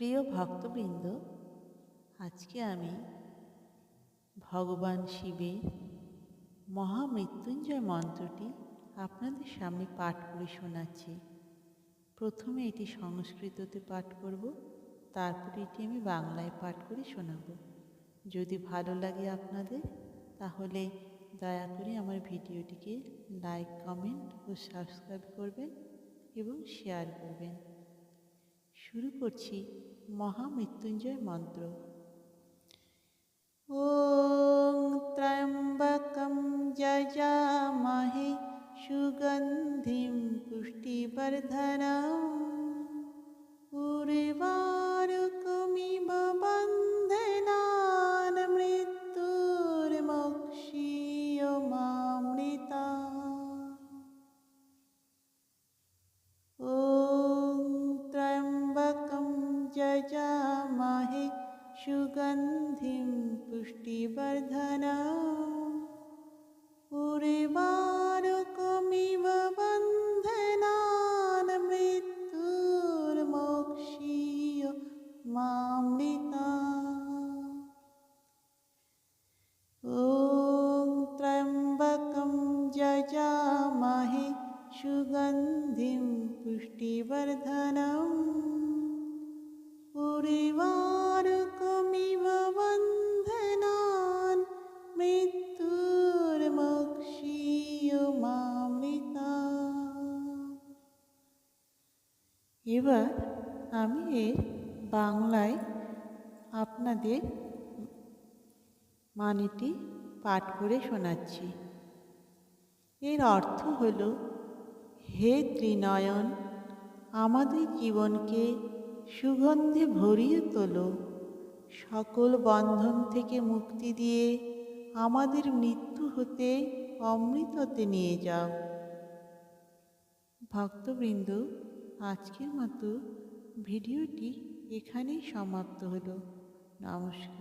প্রিয় ভক্তবৃন্দ, আজকে আমি ভগবান শিবের মহামৃত্যুঞ্জয় মন্ত্রটি আপনাদের সামনে পাঠ করে শোনাচ্ছি। প্রথমে এটি সংস্কৃততে পাঠ করব, তারপরে এটি আমি বাংলায় পাঠ করে শোনাব। যদি ভালো লাগে আপনাদের, তাহলে দয়া করে আমার ভিডিওটিকে লাইক, কমেন্ট ও সাবস্ক্রাইব করবেন এবং শেয়ার করবেন। শুরু করছি মহামৃত্যুঞ্জয় মন্ত্র। ওং ত্রয়ম্বকম যজামহে সুগন্ধিম পুষ্টিবর্ধনম। प्रजामहे सुगन्धिं पुष्टिवर्धनम् पुरीवारुकमिव बन्धनान् मृत्युर्मोक्षीय मामृता। ॐ त्र्यम्बकं जचामहे सुगन्धिं पुष्टिवर्धनम्। এবার আমি এর বাংলায় আপনাদের মানেটি পাঠ করে শোনাচ্ছি। এর অর্থ হল, হে ত্রিনয়ন, আমাদের জীবনকে সুগন্ধে ভরিয়ে তোলো। সকল বন্ধন থেকে মুক্তি দিয়ে আমাদের মৃত্যু হতে অমৃততে নিয়ে যাও। ভক্তবৃন্দ, আজকের মতো ভিডিওটি এখানেই সমাপ্ত হলো। নমস্কার।